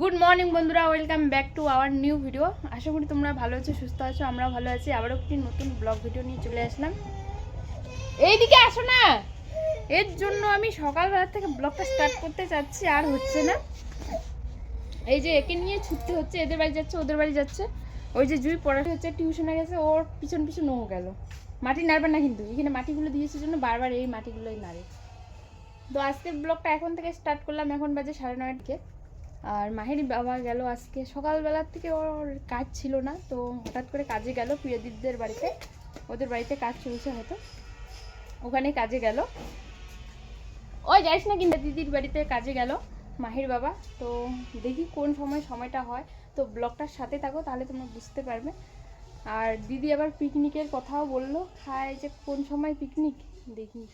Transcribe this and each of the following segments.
Good morning বন্ধুরা welcome back to our new video আশা করি তোমরা ভালো আছো, সুস্থ আছো আমরা ভালো আছি। আবারও একটি নতুন ব্লগ ভিডিও নিয়ে চলে আসলাম। এইদিকে আসো না! এর জন্য আমি সকালবেলা থেকে ব্লগটা স্টার্ট করতে চাচ্ছি, আর হচ্ছে না। এই যে একে নিয়ে ছুটতে হচ্ছে, এদের বাড়ি যাচ্ছে, ওদের বাড়ি যাচ্ছে। ওই যে জুই পড়াশোনা হচ্ছে টিউশনে গেছে, ওর পিছন পিছন ও গেল। মাটি নাড়বে না কিন্তু, এখানে মাটিগুলো দিয়েছে জন্য বারবার এই মাটিগুলোই নাড়ে। তো আজকের ব্লগটা এখন থেকে স্টার্ট করলাম, এখন বাজে সাড়ে নয়টাকে আর মাহেরি বাবা গেল আজকে। সকালবেলার থেকে ওর কাজ ছিল না, তো হঠাৎ করে কাজে গেল প্রিয়দীপদের বাড়িতে। ওদের বাড়িতে কাজ চলছে হয়তো। ওখানে কাজে গেল। ওই যাইস না কিন্তু দিদির বাড়িতে কাজে গেল মাহির বাবা। তো দেখি কোন সময় সময়টা হয়। তো ব্লগটার সাথে থাকো, তাহলে তোমরা বুঝতে পারবে। আর দিদি আবার পিকনিকের কথাও বলল। খায় যে কোন সময় পিকনিক? দেখি।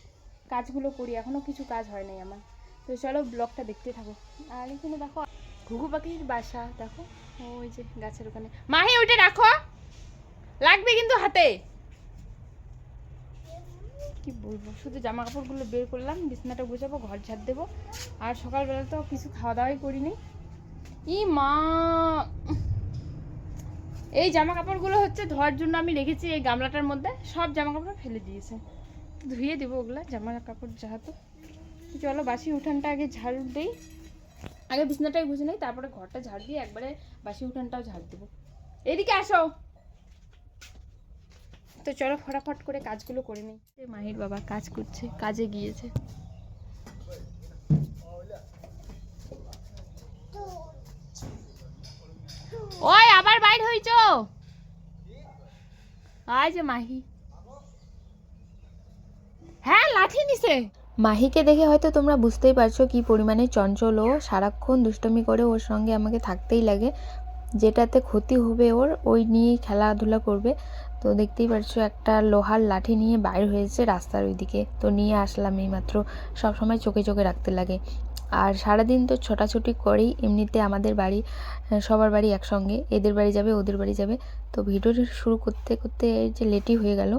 কাজগুলো করি। এখনও কিছু কাজ হয় নাই আমার। তো চলো ব্লগটা দেখতে থাকো। আর এখানে দেখো ঘুঘু পাখির বাসা, দেখো। ওই যে গাছের ওখানে। মাহি, ওইটা রাখো। লাগবে কিন্তু হাতে। কি বলব? শুধু জামা কাপড়গুলো বের করলাম, বিছানাটা গুছাবো, ঘর ঝাড় দেবো। আর সকালবেলা তো কিছু খাওয়া দাওয়াই করিনি। ই মা! এই জামা কাপড়গুলো হচ্ছে ধোয়ার জন্য আমি রেখেছি এই গামলাটার মধ্যে। সব জামা কাপড় ফেলে দিয়েছে। ধুয়ে দেবো ওগুলা জামা কাপড় যাহাতো চলো বাসি উঠানটা আগে ঝাড় দিই। আগে বিছনাটাই গুছে নেই, তারপরে ঘরটা ঝাড় দিয়ে একবারে বাসি উঠানটাও ঝাড় দেবো। এদিকে আসো। তো চলো ফটাফট করে কাজগুলো করে নিই। মাহির বাবা কাজ করছে, কাজে গিয়েছে। ওই, আবার বাইর হইছ? যে মাহি। হ্যাঁ লাঠি নিছে। মাহিকে দেখে হয়তো তোমরা বুঝতেই পারছ কি পরিমাণে চঞ্চল ও সারাক্ষণ দুষ্টমি করে ওর সঙ্গে আমাকে থাকতেই লাগে। যেটাতে ক্ষতি হবে ওর, ওই নিয়েই খেলাধুলা করবে। তো দেখতেই পারছ একটা লোহার লাঠি নিয়ে বাইর হয়েছে রাস্তার ওইদিকে। তো নিয়ে আসলাম এইমাত্র, সবসময় চোখে চোখে রাখতে লাগে। আর সারাদিন তো ছোটাছুটি করেই এমনিতে আমাদের বাড়ি, সবার বাড়ি একসঙ্গে। এদের বাড়ি যাবে, ওদের বাড়ি যাবে। তো ভিডিও শুরু করতে করতে এই যে লেটই হয়ে গেল।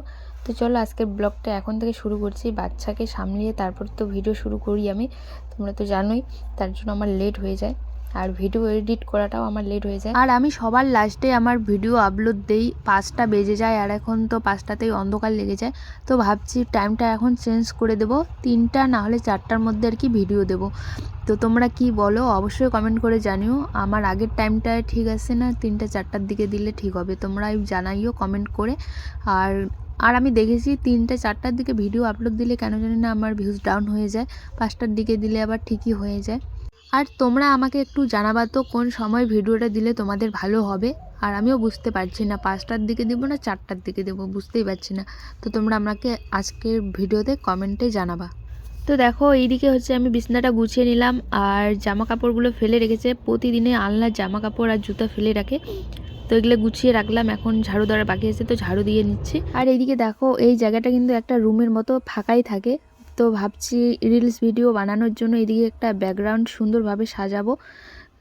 তো চলো আজকের ব্লগটা এখন থেকে শুরু করছি। বাচ্চাকে সামলিয়ে তারপর তো ভিডিও শুরু করি আমি। তোমরা তো জানোই, তার জন্য আমার লেট হয়ে যায়। আর ভিডিও এডিট করাটাও আমার লেট হয়ে যায়। আর আমি সবার লাস্টে আমার ভিডিও আপলোড দেই। পাঁচটা বেজে যায় আর এখন তো পাঁচটাতেই অন্ধকার লেগে যায়। তো ভাবছি টাইমটা এখন চেঞ্জ করে দেব। তিনটা না হলে চারটার মধ্যে আর কি ভিডিও দেব। তো তোমরা কি বলো? অবশ্যই কমেন্ট করে জানিও। আমার আগের টাইমটা ঠিক আছে না? তিনটা, চারটার দিকে দিলে ঠিক হবে। তোমরা জানাইও কমেন্ট করে। আর আর আমি দেখেছি তিনটে, চারটার দিকে ভিডিও আপলোড দিলে কেন জানি না আমার ভিউজ ডাউন হয়ে যায়। পাঁচটার দিকে দিলে আবার ঠিকই হয়ে যায়। আর তোমরা আমাকে একটু জানাবা তো কোন সময় ভিডিওটা দিলে তোমাদের ভালো হবে? আর আমিও বুঝতে পারছি না, পাঁচটার দিকে দেবো না চারটার দিকে দেবো, বুঝতেই পারছি না। তো তোমরা আমাকে আজকের ভিডিওতে কমেন্টে জানাবা। তো দেখো, এইদিকে হচ্ছে আমি বিছনাটা গুছিয়ে নিলাম, আর জামা কাপড়গুলো ফেলে রেখেছে। প্রতিদিনে আলনার জামা কাপড় আর জুতা ফেলে রাখে। তো এগুলো গুছিয়ে রাখলাম, এখন ঝাড়ু দেওয়ার বাকি আছে, তো ঝাড়ু দিয়ে নিচ্ছি। আর এইদিকে দেখো, এই জায়গাটা কিন্তু একটা রুমের মতো ফাঁকাই থাকে, তো ভাবছি রিলস ভিডিও বানানোর জন্য এদিকে একটা ব্যাকগ্রাউন্ড সুন্দরভাবে সাজাবো।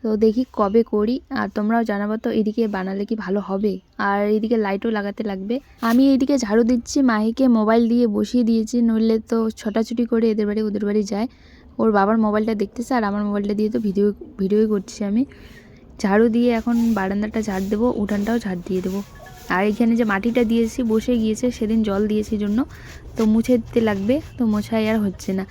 তো দেখি কবে করি, আর তোমরাও জানাব তো এদিকে বানালে কি ভালো হবে, আর এদিকে লাইটও লাগাতে লাগবে। আমি এইদিকে ঝাড়ু দিচ্ছি, মাহিকে মোবাইল দিয়ে বসিয়ে দিয়েছি, নইলে তো ছোটাছুটি করে এদের বাড়ি ওদের বাড়ি যায়। ওর বাবার মোবাইলটা দেখতেছে, আর আমার মোবাইলটা দিয়ে তো ভিডিও ভিডিওই করছি আমি। ঝাড়ু দিয়ে এখন বারান্দাটা ঝাড় দেবো, উঠানটাও ঝাড় দিয়ে দেবো। আর এখানে যে মাটিটা দিয়েছি, বসে গিয়েছে, সেদিন জল দিয়েছি জন্য। তো মুছে দিতে লাগবে, তো মোছাই আর হচ্ছে না।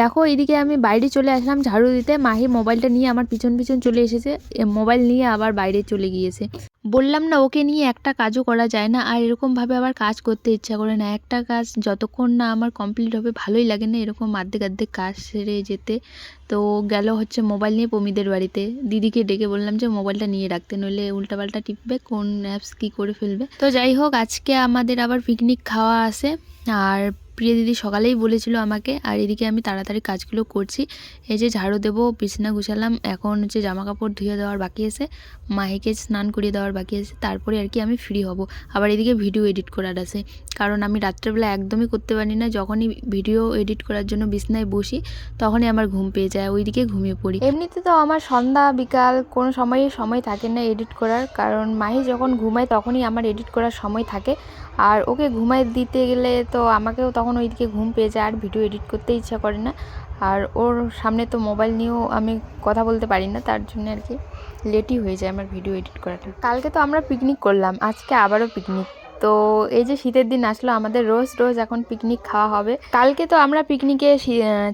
দেখো এদিকে আমি বাইরে চলে আসলাম ঝাড়ু দিতে। মাহি মোবাইলটা নিয়ে আমার পিছন পিছন চলে এসেছে। মোবাইল নিয়ে আবার বাইরে চলে গিয়েছে। বললাম না, ওকে নিয়ে একটা কাজও করা যায় না। আর এরকমভাবে আবার কাজ করতে ইচ্ছা করে না। একটা কাজ যতক্ষণ না আমার কমপ্লিট হবে, ভালোই লাগে না এরকম আর্ধেক আর্ধেক কাজ সেরে যেতে। তো গেল হচ্ছে মোবাইল নিয়ে পমিদের বাড়িতে। দিদিকে ডেকে বললাম যে মোবাইলটা নিয়ে রাখতে, নইলে উল্টাপাল্টা টিপবে, কোন অ্যাপস কী করে ফেলবে? তো যাই হোক, আজকে আমাদের আবার পিকনিক খাওয়া আছে। আর প্রিয় দিদি সকালেই বলেছিল আমাকে, আর এদিকে আমি তাড়াতাড়ি কাজগুলো করছি। এই যে ঝাড়ু দেবো, বিছনা গুছালাম, এখন হচ্ছে জামা কাপড় ধুয়ে দেওয়ার বাকি আছে, মাহিকে স্নান করিয়ে দেওয়ার বাকি আছে, তারপরে আর কি আমি ফ্রি হব। আবার এদিকে ভিডিও এডিট করার আছে। কারণ আমি রাত্রেবেলা একদমই করতে পারি না, যখনই ভিডিও এডিট করার জন্য বিছনায় বসি, তখনই আমার ঘুম পেয়ে যায়, ওইদিকে ঘুমিয়ে পড়ি। এমনিতে তো আমার সন্ধ্যা, বিকাল কোনো সময়ই সময় থাকে না এডিট করার, কারণ মাহি যখন ঘুমায় তখনই আমার এডিট করার সময় থাকে। আর ওকে ঘুমাই দিতে গেলে তো আমাকেও তখন ওইদিকে ঘুম পেয়ে যায়, আর ভিডিও এডিট করতে ইচ্ছা করে না। আর ওর সামনে তো মোবাইল নিয়েও আমি কথা বলতে পারি না, তার জন্য আর কি লেটই হয়ে যায় আমার ভিডিও এডিট করাটা। কালকে তো আমরা পিকনিক করলাম, আজকে আবারও পিকনিক তো এই যে শীতের দিন আসলো, আমাদের রোজ রোজ এখন পিকনিক খাওয়া হবে। কালকে তো আমরা পিকনিকে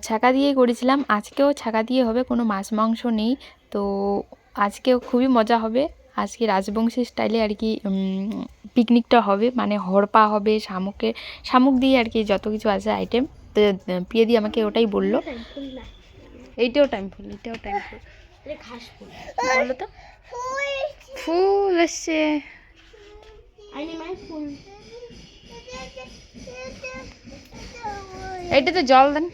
ছাকা দিয়েই করেছিলাম, আজকেও ছাকা দিয়ে হবে, কোনো মাছ মাংস নেই। তো আজকেও খুবই মজা হবে। আজকে রাজবংশী স্টাইলে আর কি পিকনিকটা হবে মানে হরপা হবে শামুকের শামুক দিয়ে আর কি যত কিছু আছে আইটেম তো প্রিয়দি আমাকে ওটাই বলল। এইটাও টাইম ফুল এইটাও টাইম ফুল তো ফুল এসছে। এইটা তো জল দেন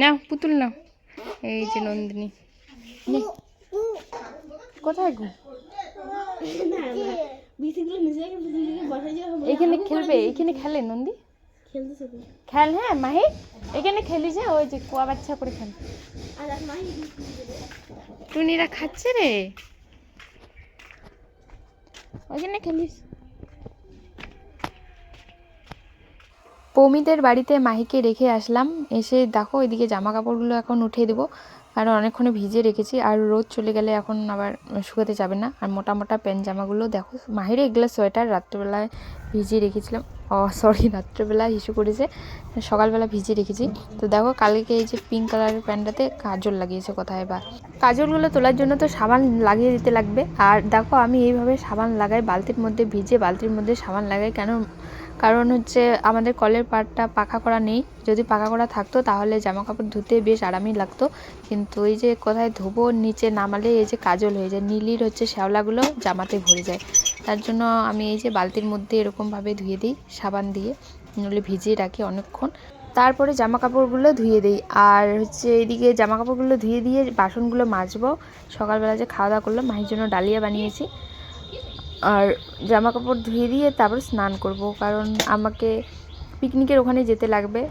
না পুতুল না এই যে নন্দিনী। কোথায় গো? এখানে খেলবে, এখানে খেলে নন্দী? খেল হ্যাঁ মাহি। এখানে খেলি যে, ওই যে কুয়া বাচ্চা করে খেল। টুনিরা খাচ্ছে রে। ওইখানে খেলিস। পৌমিদের বাড়িতে মাহিকে রেখে আসলাম। এসে দেখো এদিকে জামা কাপড়গুলো এখন উঠিয়ে দেবো। কারণ অনেকক্ষণ ভিজে রেখেছি। আর রোদ চলে গেলে এখন আবার শুকাতে যাবে না। আর মোটা মোটা প্যান্ট জামাগুলো দেখো, মাহিরে এগুলো সোয়েটার। রাত্রেবেলায় ভিজিয়ে রেখেছিলাম। ও সরি রাত্রেবেলা ইস্যু করেছে। সকালবেলা ভিজিয়ে রেখেছি। তো দেখো, কালকে এই যে পিঙ্ক কালারের প্যান্টটাতে কাজল লাগিয়েছে কোথায় বা। কাজলগুলো তোলার জন্য তো সাবান লাগিয়ে দিতে লাগবে। আর দেখো, আমি এইভাবে সাবান লাগাই, বালতির মধ্যে ভিজে বালতির মধ্যে সাবান লাগাই। কেন কারণ হচ্ছে আমাদের কলের পাড়টা পাখা করা নেই। যদি পাখা করা থাকতো তাহলে জামা কাপড় ধুতে বেশ আরামই লাগতো। কিন্তু এই যে কোথায় ধোবো, নিচে নামালে এই যে কাজল হয়ে যায়, নীলির হচ্ছে শ্যাওলাগুলো জামাতে ভরে যায়। তার জন্য আমি এই যে বালতির মধ্যে এরকমভাবে ধুয়ে দিই, সাবান দিয়ে, নইলে ভিজিয়ে রাখি অনেকক্ষণ। তারপরে জামা কাপড়গুলো ধুয়ে দিই। আর হচ্ছে এইদিকে জামা কাপড়গুলো ধুয়ে দিয়ে বাসনগুলো মাজবো। সকালবেলা যে খাওয়া দাওয়া করলাম মাহির জন্য ডালিয়া বানিয়েছি। আর জামা কাপড় ধুয়ে দিয়ে তারপর স্নান করব, কারণ আমাকে পিকনিকের ওখানে যেতে লাগবে।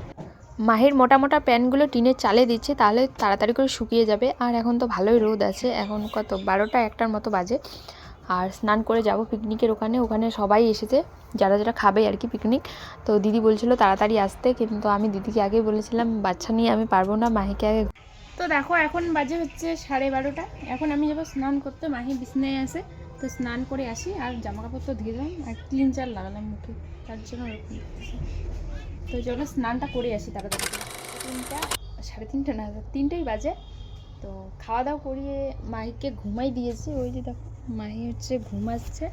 মাহের মোটা মোটা প্যান্টগুলো টিনের চালে দিচ্ছে, তাহলে তাড়াতাড়ি করে শুকিয়ে যাবে। আর এখন তো ভালোই রোদ আছে, এখন কত, বারোটা একটার মতো বাজে। আর স্নান করে যাব পিকনিকের ওখানে ওখানে সবাই এসেছে, যারা যারা খাবে আর কি পিকনিক। তো দিদি বলছিল তাড়াতাড়ি আসতে, কিন্তু আমি দিদিকে আগেই বলেছিলাম, বাচ্চা নিয়ে আমি পারব না, মাহিকে আগে তো দেখো, এখন বাজে হচ্ছে সাড়ে বারোটা। এখন আমি যাব স্নান করতে, মাহি বিছনায় আছে। তো স্নান করে আসি আর জামা কাপড় তো ধুয়ে দিলাম আর ক্লিন চার লাগালাম মুখে, তার জন্য ওরকম। তো চলো স্নানটা করে আসি তাড়াতাড়ি। তিনটা, সাড়ে তিনটা না, তিনটেই বাজে। তো খাওয়া দাওয়া করিয়ে মাইকে ঘুমাই দিয়েছি, ওই যে দেখো মাহি হচ্ছে ঘুমাচ্ছে।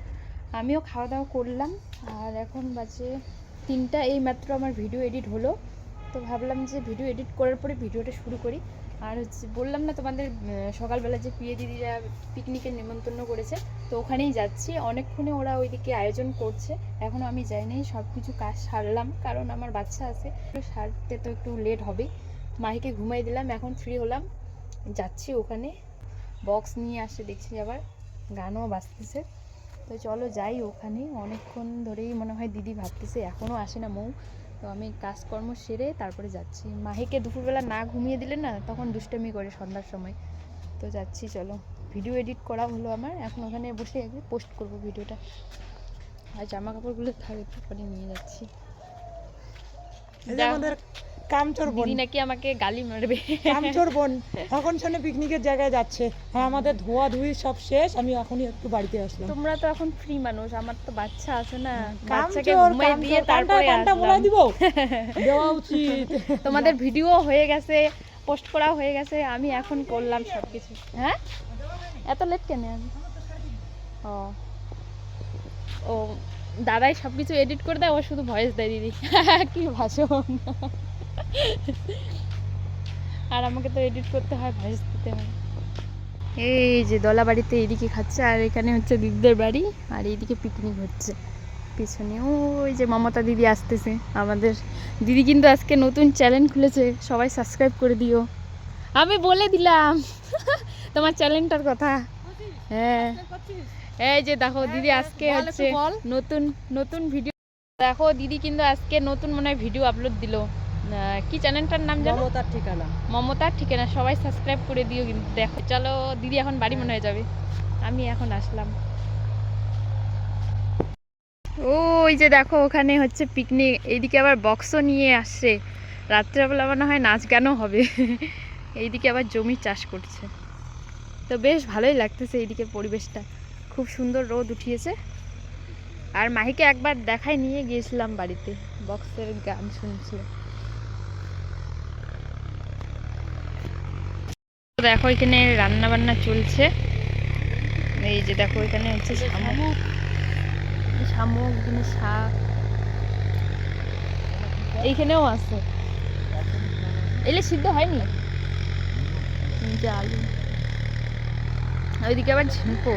আমিও খাওয়া দাওয়া করলাম আর এখন বাজে তিনটা। এই মাত্র আমার ভিডিও এডিট হলো। তো ভাবলাম যে ভিডিও এডিট করার পরে ভিডিওটা শুরু করি। আর হচ্ছে বললাম না তোমাদের সকালবেলা যে প্রিয় দিদিরা পিকনিকের নিমন্ত্রণ করেছে, তো ওখানেই যাচ্ছি। অনেকক্ষণে ওরা ওইদিকে আয়োজন করছে। এখনও আমি যাইনি সব কিছু কাজ সারলাম, কারণ আমার বাচ্চা আছে। সারতে তো একটু লেট হবে মাহিকে ঘুমাই দিলাম, এখন ফ্রি হলাম। যাচ্ছি ওখানে। বক্স নিয়ে আসে, দেখছি আবার গানও বাজতেছে। তো চলো যাই ওখানে। অনেকক্ষণ ধরেই মনে হয় দিদি ভাবতেছে এখনও আসে না মৌ। তো আমি কাজকর্ম সেরে তারপরে যাচ্ছি। মাহিকে দুপুরবেলা না ঘুমিয়ে দিলে না তখন দুষ্টামি করে সন্ধ্যার সময়। তো যাচ্ছি চলো। ভিডিও এডিট করা হলো আমার। এখন ওখানে বসে পোস্ট করব ভিডিওটা। আর জামা কাপড়গুলো থাক পরে নিয়ে যাচ্ছি। কামচোর বোন। দিদি নাকি আমাকে গালি মারবে। কামচোর বোন। এখন শোনে পিকনিকের জায়গায় যাচ্ছে। আর আমাদের ধোয়া ধুই সব শেষ। আমি এখনই একটু বাড়িতে আসলাম। তোমরা তো এখন ফ্রি মানুষ আমার তো বাচ্চা আছে না। বাচ্চাকে ঘুমাই দিয়ে তারপরে কানটা বলে আসলাম দিব? দেওয়া উচিত। তোমাদের ভিডিও হয়ে গেছে পোস্ট করা হয়ে গেছে আমি এখন করলাম সব কিছু হ্যাঁ? এত লেট কেন? আমি ও। ও দাদাই সব কিছু এডিট করে দেয় ও শুধু ভয়েস দেয় দিদি। কি ভাষণ। আর আমাকে তো এডিট করতে হয় ভয়েস দিতে হয়। এই যে দলা বাড়িতে এইদিকে খাচ্ছে আর এখানে হচ্ছে দিদিদের বাড়ি আর এইদিকে পিকনিক হচ্ছে। পিছনে ওই যে মমতা দিদি আসতেছে আমাদের। দিদি কিন্তু আজকে নতুন চ্যানেল খুলেছে সবাই সাবস্ক্রাইব করে দিও। আমি বলে দিলাম তোমার চ্যানেলটার কথা। হ্যাঁ। এই যে দেখো দিদি আজকে হচ্ছে নতুন নতুন ভিডিও দেখো দিদি কিন্তু আজকে নতুন মনে হয় ভিডিও আপলোড দিল। কি চ্যানেলটার নাম জানো? মমতার ঠিকানা। মমতার ঠিকানা সবাই সাবস্ক্রাইব করে দিও কিন্তু দেখো। চলো দিদি এখন বাড়ি মনে হয়ে যাবে। আমি এখন আসলাম। ও ওই যে দেখো ওখানে হচ্ছে পিকনিক এইদিকে আবার বক্সও নিয়ে আসছে রাত্রেবেলা মনে হয় নাচ গানও হবে। এইদিকে আবার জমি চাষ করছে। তো বেশ ভালোই লাগতেছে এইদিকে পরিবেশটা। খুব সুন্দর রোদ উঠিয়েছে। আর মাহিকে একবার দেখাই নিয়ে গিয়েছিলাম বাড়িতে। বক্সের গান শুনছিল। দেখো এখানে রান্না বান্না চলছে। এই যে দেখো এখানে হচ্ছে শামুক। শামুক। এখানে শাক। এইখানেও আছে। এলে সিদ্ধ হয়নি? যে আলু। ওইদিকে আবার ঝিঙ্কো।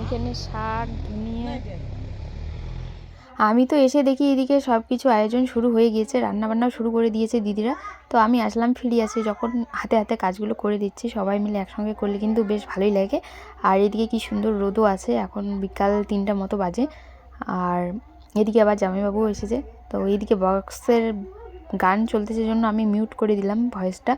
এখানে শাক ধনিয়া। আমি তো এসে দেখি এদিকে সব কিছু আয়োজন শুরু হয়ে গিয়েছে, রান্নাবান্নাও শুরু করে দিয়েছে দিদিরা। তো আমি আসলাম ফিরে আসি, যখন হাতে হাতে কাজগুলো করে দিচ্ছি, সবাই মিলে একসঙ্গে করলে কিন্তু বেশ ভালোই লাগে। আর এদিকে কি সুন্দর রোদও আছে, এখন বিকাল তিনটা মতো বাজে। আর এদিকে আবার জামাইবাবু এসেছে। তো এইদিকে বক্সের গান চলতেছে জন্য আমি মিউট করে দিলাম ভয়েসটা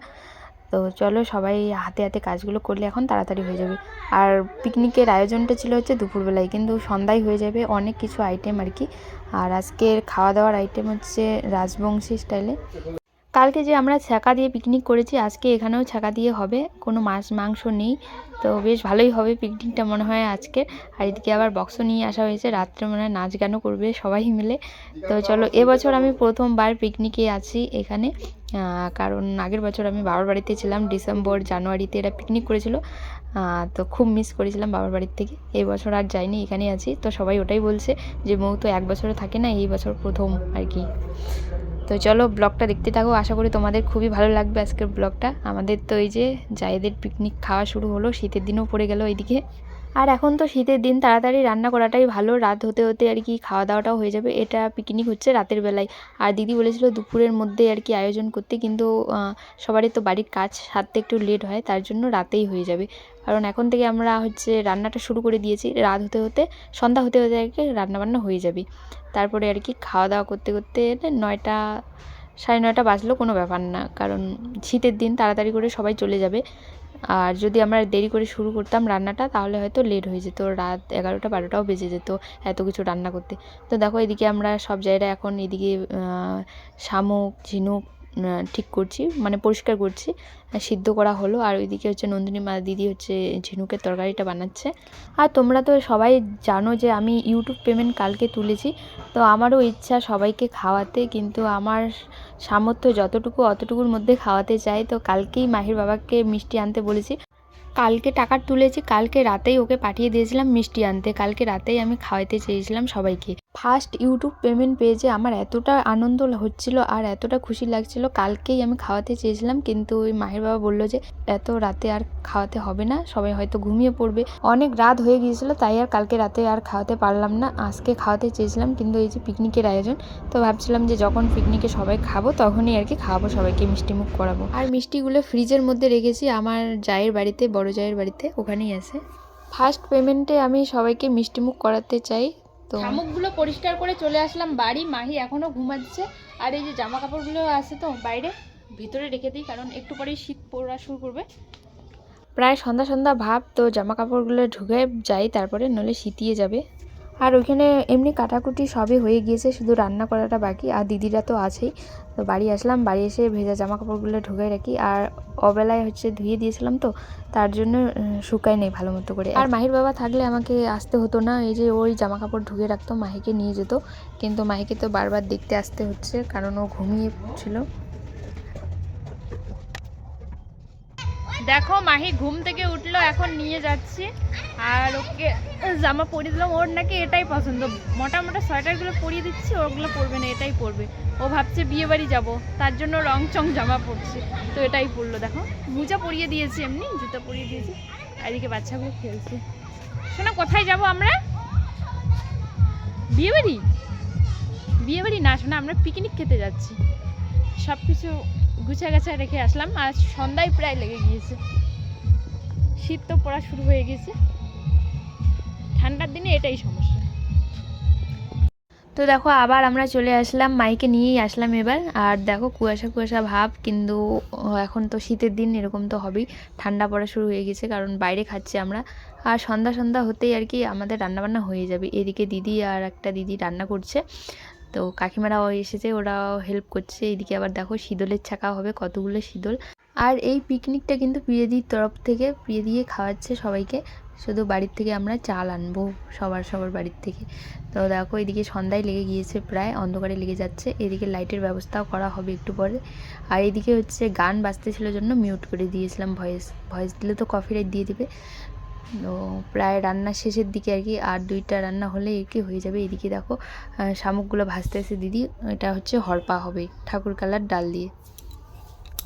তো চলো সবাই হাতে হাতে কাজগুলো করলে এখন তাড়াতাড়ি হয়ে যাবে। আর পিকনিকের আয়োজনটা ছিল হচ্ছে দুপুরবেলায়, কিন্তু সন্ধ্যায় হয়ে যাবে অনেক কিছু আইটেম আর কি। আর আজকের খাওয়া দাওয়ার আইটেম হচ্ছে রাজবংশী স্টাইলে কালকে যে আমরা ছ্যাঁকা দিয়ে পিকনিক করেছি, আজকে এখানেও ছ্যাঁকা দিয়ে হবে, কোনো মাছ মাংস নেই। তো বেশ ভালোই হবে পিকনিকটা মনে হয় আজকে। আর এদিকে আবার বক্স নিয়ে আসা হয়েছে, রাত্রে মনে হয় নাচ গানও করবে সবাই মিলে। তো চলো, এবছর আমি প্রথমবার পিকনিকে আছি এখানে। কারণ আগের বছর আমি বাবার বাড়িতে ছিলাম, ডিসেম্বর, জানুয়ারিতে এরা পিকনিক করেছিল। তো খুব মিস করেছিলাম বাবার বাড়ির থেকে। এই বছর আর যাইনি, এখানেই আছি। তো সবাই ওটাই বলছে যে মৌ তো এক বছরে থাকে না, এই বছর প্রথম আর কি। তো চলো ব্লগটা দেখতে থাকো। আশা করি তোমাদের খুবই ভালো লাগবে আজকের ব্লগটা। আমাদের তো এই যে জায়েদের পিকনিক খাওয়া শুরু হলো, শীতের দিনও পড়ে গেল এইদিকে। আর এখন তো শীতের দিন, তাড়াতাড়ি রান্না করাটাই ভালো। রাত হতে হতে আর কি খাওয়া দাওয়াটাও হয়ে যাবে। এটা পিকনিক হচ্ছে রাতের বেলায়। আর দিদি বলেছিল দুপুরের মধ্যে আর কি আয়োজন করতে, কিন্তু সবারই তো বাড়ির কাজ সারতে একটু লেট হয়, তার জন্য রাতেই হয়ে যাবে। কারণ এখন থেকে আমরা হচ্ছে রান্নাটা শুরু করে দিয়েছি। রাত হতে হতে, সন্ধ্যা হতে হতে আর কি রান্নাবান্না হয়ে যাবে। তারপরে আর কি খাওয়া দাওয়া করতে করতে নয়টা, সাড়ে নয়টা বাজলেও কোনো ব্যাপার না। কারণ শীতের দিন, তাড়াতাড়ি করে সবাই চলে যাবে। আর যদি আমরা দেরি করে শুরু করতাম রান্নাটা, তাহলে হয়তো লেট হয়ে যেত। রাত এগারোটা বারোটাও বেজে যেত এত কিছু রান্না করতে। তো দেখো, এদিকে আমরা সব জায়গায় এখন এদিকে শামুক, ঝিনুক ঠিক করছি মানে পরিষ্কার করছি। সিদ্ধ করা হলো, আর ওইদিকে হচ্ছে নন্দিনী মা দিদি হচ্ছে ঝিনুকের তরকারিটা বানাচ্ছে। আর তোমরা তো সবাই জানো যে আমি ইউটিউব পেমেন্ট কালকে তুলেছি, তো আমারও ইচ্ছা সবাইকে খাওয়াতে, কিন্তু আমার সামর্থ্য যতটুকু অতটুকুর মধ্যে খাওয়াতে চাই। তো কালকেই মাহির বাবাকে মিষ্টি আনতে বলেছি। কালকে টাকা তুলেছি, কালকে রাতেই ওকে পাঠিয়ে দিয়েছিলাম মিষ্টি আনতে, কালকে রাতেই আমি খাওয়াতে চেয়েছিলাম সবাইকে। ফার্স্ট ইউটিউব পেমেন্ট পেয়েছে, আমার এতটা আনন্দ হচ্ছিল আর এতটা খুশি লাগছিল। কালকেই আমি খাওয়াতে চেয়েছিলাম, কিন্তু ওই মাহির বাবা বলল যে, এত রাতে আর খাওয়াতে হবে না, সবাই হয়তো ঘুমিয়ে পড়বে। অনেক রাত হয়ে গিয়েছিল, তাই আর কালকে রাতে আর খাওয়াতে পারলাম না। আজকে খাওয়াতে চেয়েছিলাম, কিন্তু এই যে পিকনিকের আয়োজন, তো ভাবছিলাম যে যখন পিকনিকে সবাই খাব, তখনই আর কি খাওয়াবো, সবাইকে মিষ্টি মুখ করাবো। আর মিষ্টিগুলো ফ্রিজের মধ্যে রেখেছি, আমার জায়ের বাড়িতে, বড় জায়ের বাড়িতে, ওখানেই আছে। ফার্স্ট পেমেন্টে আমি সবাইকে মিষ্টি মুখ করাতে চাই। তো শামুকগুলো পরিষ্কার করে চলে আসলাম বাড়ি। মাহি এখনও ঘুমাচ্ছে। আর এই যে জামা কাপড়গুলো আছে তো বাইরে ভিতরে রেখে দিই কারণ একটু পরেই শীত পড়া শুরু করবে। প্রায় সন্ধ্যা সন্ধ্যা ভাব তো জামা কাপড়গুলো ঢুকে যাই তারপরে নলে শীতিয়ে যাবে। আর ওইখানে এমনি কাটাকুটি সবই হয়ে গিয়েছে, শুধু রান্না করাটা বাকি, আর দিদিরা তো আছেই। তো বাড়ি আসলাম, বাড়ি এসে ভেজা জামা কাপড়গুলো ঢুকাই রাখি, আর অবেলায় হচ্ছে ধুয়ে দিয়েছিলাম তো, তার জন্য শুকায় নেই ভালো মতো করে। আর মাহির বাবা থাকলে আমাকে আসতে হতো না, এই যে ওই জামা কাপড় ঢুকে রাখতো, মাহিকে নিয়ে যেত। কিন্তু মাহিকে তো বারবার দেখতে আসতে হচ্ছে, কারণ ও ঘুমিয়ে ছিল। দেখো, মাহি ঘুম থেকে উঠল, এখন নিয়ে যাচ্ছি। আর ওকে জামা পরিয়ে দিলাম, ওর নাকি এটাই পছন্দ। মোটা মোটা সোয়েটারগুলো পরিয়ে দিচ্ছি, ওগুলো পরবে না, এটাই পরবে। ও ভাবছে বিয়ে বাড়ি যাব, তার জন্য রং চং জামা পরছে। তো এটাই পরলো, দেখো। মোজা পরিয়ে দিয়েছি এমনি, জুতো পরিয়ে দিয়েছি। এদিকে বাচ্চাগুলো খেলছে। শোনা, কোথায় যাব আমরা? বিয়ে বাড়ি বিয়ে বাড়ি না, শোনা, আমরা পিকনিক খেতে যাচ্ছি। সব কিছু গুছা গাছা রেখে আসলাম। আর সন্ধ্যায় প্রায় লেগে গিয়েছে। শীত তো পড়া শুরু হয়ে গেছে ঠান্ডার দিনে এটাই সমস্যা। তো দেখো, আবার আমরা চলে আসলাম মাইকে নিয়েই আসলাম এবার। আর দেখো, কুয়াশা কুয়াশা ভাব, কিন্তু এখন তো শীতের দিন, এরকম তো হবেই। ঠান্ডা পড়া শুরু হয়ে গেছে কারণ বাইরে খাচ্ছি আমরা। আর সন্ধ্যা সন্ধ্যা হতেই আর কি আমাদের রান্নাবান্না হয়ে যাবে। এদিকে দিদি আর একটা দিদি রান্না করছে। তো কাকিমারাও এসেছে, ওরাও হেল্প করছে। এদিকে আবার দেখো শীতলের ছাকা হবে, কতগুলো শীতল। আর এই পিকনিকটা কিন্তু প্রিয়দির তরফ থেকে প্রিয়দিয়ে খাওয়াচ্ছে সবাইকে। শুধু বাড়ির থেকে আমরা চাল আনব, সবার সবার বাড়ির থেকে। তো দেখো এদিকে সন্ধ্যায় লেগে গিয়েছে প্রায়, অন্ধকারে লেগে যাচ্ছে। এদিকে লাইটের ব্যবস্থাও করা হবে একটু পরে। আর এদিকে হচ্ছে গান বাজতেছিল জন্য মিউট করে দিয়েছিলাম ভয়েস ভয়েস দিলে তো কপিরাইট দিয়ে দিবে। তো প্রায় রান্না শেষের দিকে আর কি, আর দুইটা রান্না হলে কি হয়ে যাবে এদিকে দেখো শামুকগুলো ভাজতে এসে দিদি, এটা হচ্ছে হরপা হবে, ঠাকুর কালার ডাল দিয়ে।